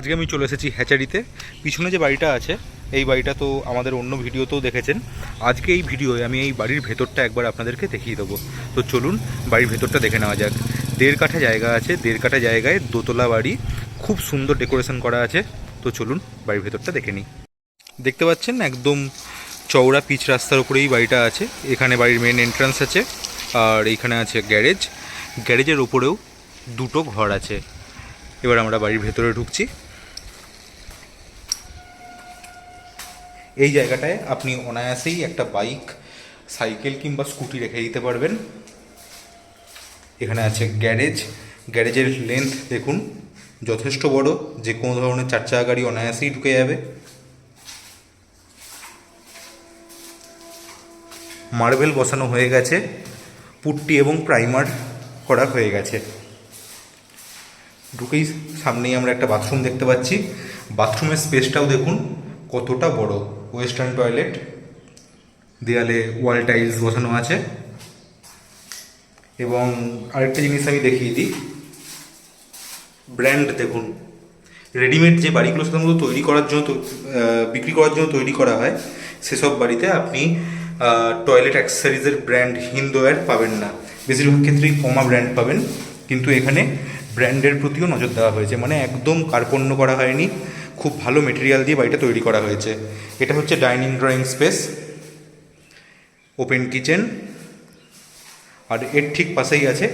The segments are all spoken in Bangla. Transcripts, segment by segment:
আজকে আমি চলে এসেছি হ্যাচারিতে। পিছনে যে বাড়িটা আছে, এই বাড়িটা তো আমাদের অন্য ভিডিওতেও দেখেছেন। আজকে এই ভিডিওয়ে আমি এই বাড়ির ভেতরটা একবার আপনাদেরকে দেখিয়ে দেবো। তো চলুন, বাড়ির ভেতরটা দেখে নেওয়া যাক। দেড় কাঠা জায়গা আছে, দেড় কাঠা জায়গায় দোতলা বাড়ি, খুব সুন্দর ডেকোরেশন করা আছে। তো চলুন, বাড়ির ভেতরটা দেখে নিই। দেখতে পাচ্ছেন একদম চওড়া পিচ রাস্তার উপরেই বাড়িটা আছে। এখানে বাড়ির মেন এন্ট্রান্স আছে, আর এইখানে আছে গ্যারেজ গ্যারেজের ওপরেও দুটো ঘর আছে। এবার আমরা বাড়ির ভেতরে ঢুকছি। এই জায়গাটায় আপনি অনায়াসেই একটা বাইক, সাইকেল কিংবা স্কুটি রেখে দিতে পারবেন। এখানে আছে গ্যারেজ। গ্যারেজের লেন্থ দেখুন, যথেষ্ট বড়। যে কোনো ধরনের চার চাকা গাড়ি অনায়াসেই ঢুকে যাবে। মার্বেল বসানো হয়ে গেছে। পুট্টি এবং প্রাইমার করা হয়ে গেছে। ঢুকেই সামনেই আমরা একটা বাথরুম দেখতে পাচ্ছি। বাথরুমের স্পেসটাও দেখুন, কতটা বড়। ওয়েস্টার্ন টয়লেট দেয়ালে ওয়াল টাইলস বসানো আছে। এবং আরেকটা জিনিস আমি দেখিয়ে দিই ব্র্যান্ড দেখুন। রেডিমেড যে বাড়িগুলো সাধারণত তৈরি করার জন্য বিক্রি করার জন্য তৈরি করা হয়, সেসব বাড়িতে আপনি টয়লেট অ্যাক্সেসরিজের ব্র্যান্ড হিন্দোয়ার পাবেন না। বেশিরভাগ ক্ষেত্রেই কমা ব্র্যান্ড পাবেন। কিন্তু এখানে ব্র্যান্ডের প্রতিও নজর দেওয়া হয়েছে। মানে একদম কার্পণ্য করা হয়নি, খুব ভালো মেটেরিয়াল দিয়ে বাড়িটা তৈরি করা হয়েছে। এটা হচ্ছে dining drawing space open kitchen আর এর ঠিক পাশেই আছে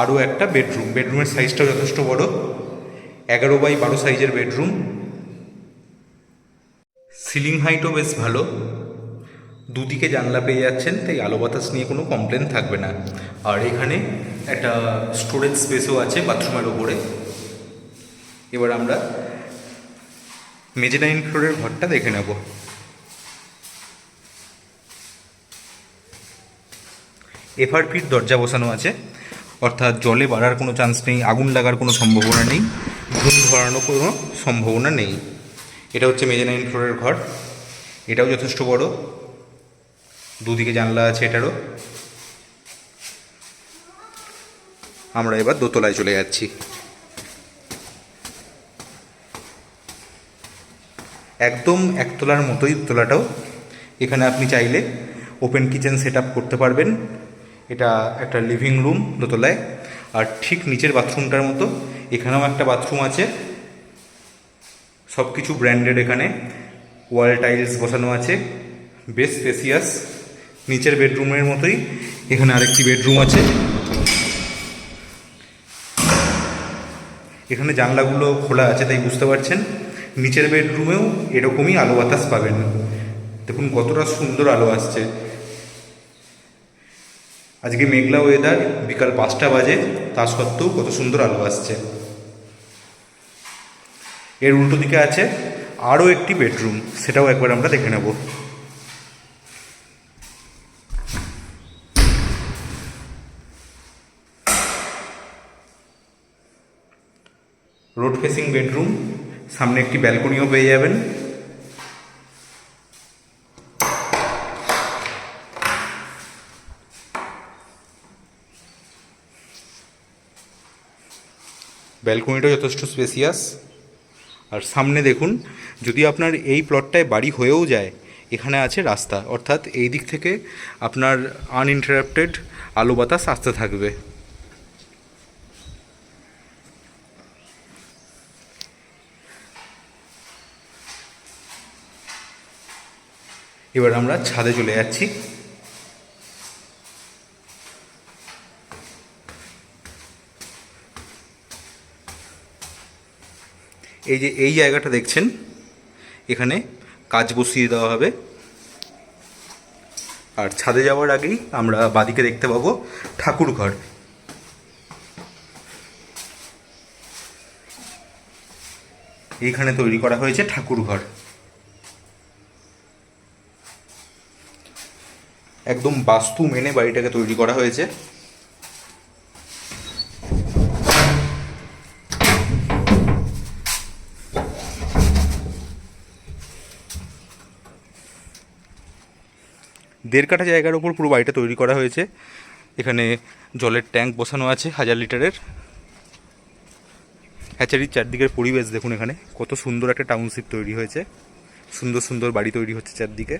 আরও একটা বেডরুম বেডরুমের সাইজটাও যথেষ্ট বড়, এগারো বাই বারো সাইজের বেডরুম সিলিং হাইটও বেশ ভালো। দুদিকে জানলা পেয়ে যাচ্ছেন, তাই আলো বাতাস নিয়ে কোনো কমপ্লেন থাকবে না। আর এখানে একটা স্টোরেজ স্পেসও আছে বাথরুমের ওপরে। এবার আমরা মেজেনাইন ফ্লোরের ঘরটা দেখে নেব। এফআরপির দরজা বসানো আছে। অর্থাৎ জলে বাড়ার কোনো চান্স নেই, আগুন লাগার কোনো সম্ভাবনা নেই, ঘুম ধরানোর কোনো সম্ভাবনা নেই। এটা হচ্ছে মেজেনাইন ফ্লোরের ঘর। এটাও যথেষ্ট বড়। দুদিকে জানলা আছে এটারও। আমরা এবার দোতলায় চলে যাচ্ছি। একদম একতলার মতোই দোতলাটাও। এখানে আপনি চাইলে ওপেন কিচেন সেট করতে পারবেন। এটা একটা লিভিং রুম দোতলায়। আর ঠিক নিচের বাথরুমটার মতো এখানেও একটা বাথরুম আছে। সব কিছু ব্র্যান্ডেড এখানে। ওয়াল টাইলস বসানো আছে। বেশ স্পেসিয়াস নিচের বেডরুমের মতোই। এখানে আরেকটি বেডরুম আছে। এখানে জানলাগুলো খোলা আছে তাই বুঝতে পারছেন। নিচের বেডরুমেও এরকমই আলো বাতাস পাবেন। দেখুন কতটা সুন্দর আলো আসছে। আজকে মেঘলা ওয়েদার বিকাল পাঁচটা বাজে, তা সত্ত্বেও কত সুন্দর আলো আসছে। এর উল্টো দিকে আছে আরও একটি বেডরুম, সেটাও একবার আমরা দেখে নেব। রোড ফেসিং বেডরুম সামনে একটি ব্যালকনিও পেয়ে যাবেন। ব্যালকনিটা যথেষ্ট স্পেসিয়াস আর সামনে দেখুন, যদি আপনার এই প্লটটায় বাড়ি হয়েও যায়, এখানে আছে রাস্তা। অর্থাৎ এই দিক থেকে আপনার আনইন্টারাপ্টেড আলো বাতাস আসতে থাকবে। এবার আমরা ছাদে চলে যাচ্ছি। এই যে এই জায়গাটা দেখছেন, এখানে কাজ বসিয়ে দেওয়া হবে। আর ছাদে যাওয়ার আগেই আমরা বাদিকে দেখতে পাবো ঠাকুর ঘর এইখানে তৈরি করা হয়েছে ঠাকুর ঘর একদম বাস্তু মেনে বাড়িটাকে তৈরি করা হয়েছে। দেড় কাঠা জায়গার ওপর পুরো বাড়িটা তৈরি করা হয়েছে। এখানে জলের ট্যাঙ্ক বসানো আছে হাজার লিটারের। হ্যাচারির চারদিকের পরিবেশ দেখুন এখানে। কত সুন্দর একটা টাউনশিপ তৈরি হয়েছে। সুন্দর সুন্দর বাড়ি তৈরি হচ্ছে চারদিকে।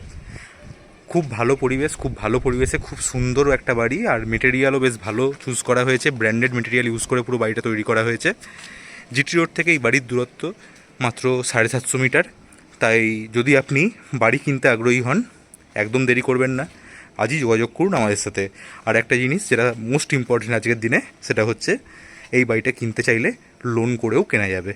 খুব ভালো পরিবেশ, খুব ভালো পরিবেশে খুব সুন্দর একটা বাড়ি আর মেটেরিয়ালও বেশ ভালো চুজ করা হয়েছে ব্র্যান্ডেড মেটেরিয়াল ইউজ করে পুরো বাড়িটা তৈরি করা হয়েছে। জিটি রোড থেকে এই বাড়ির দূরত্ব মাত্র সাড়ে সাতশো মিটার। তাই যদি আপনি বাড়ি কিনতে আগ্রহী হন, একদম দেরি করবেন না। আজই যোগাযোগ করুন আমাদের সাথে। আর একটা জিনিস যেটা মোস্ট ইম্পর্টেন্ট আজকের দিনে, সেটা হচ্ছে এই বাড়িটা কিনতে চাইলে লোন করেও কেনা যাবে।